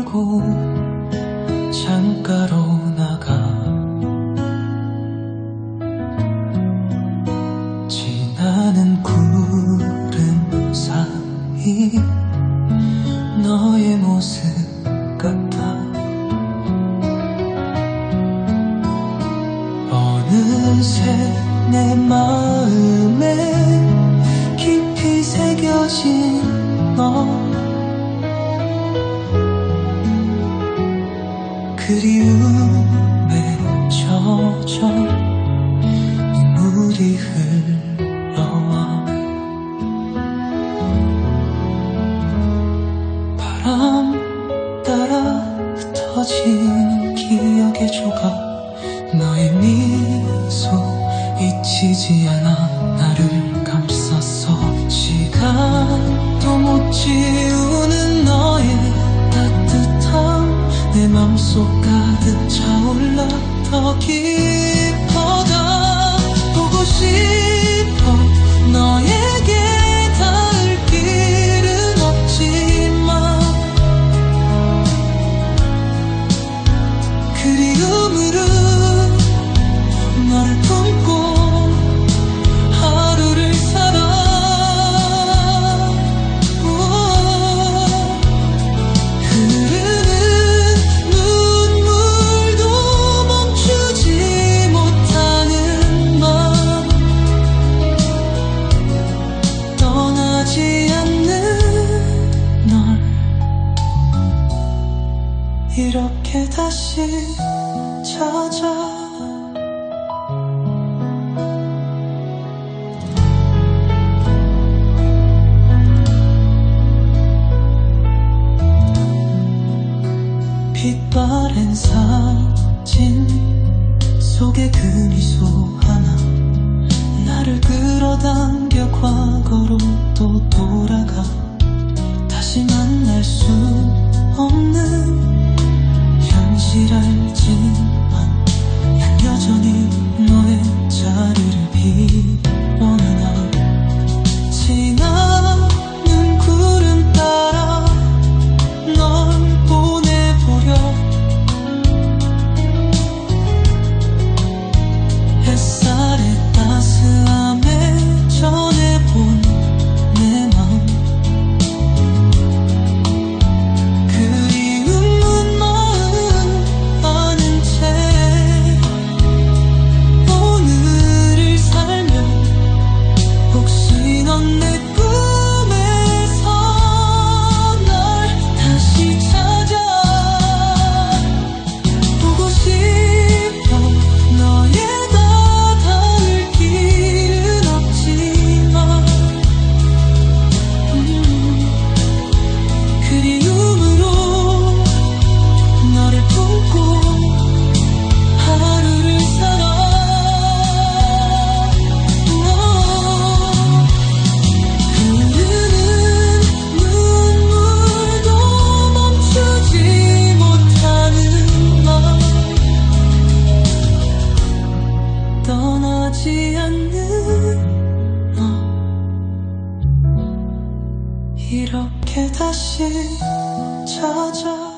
버리고 창가로 나가. 지나는 구름 사이 너의 모습 같아. 어느새 내 마음 그리움에 젖어 눈물이 흘러와 바람 따라 흩어진 기억의 조각 너의 미소 잊히지 않아 나를 내 맘속 가득 차올라 더 깊어가 보고 싶어 너에게 닿을 길은 없지만 그리움으로 이렇게 다시 찾아. 빛바랜 사진 속에 그 미소 하나 나를 끌어당겨 과 이렇게 다시 찾아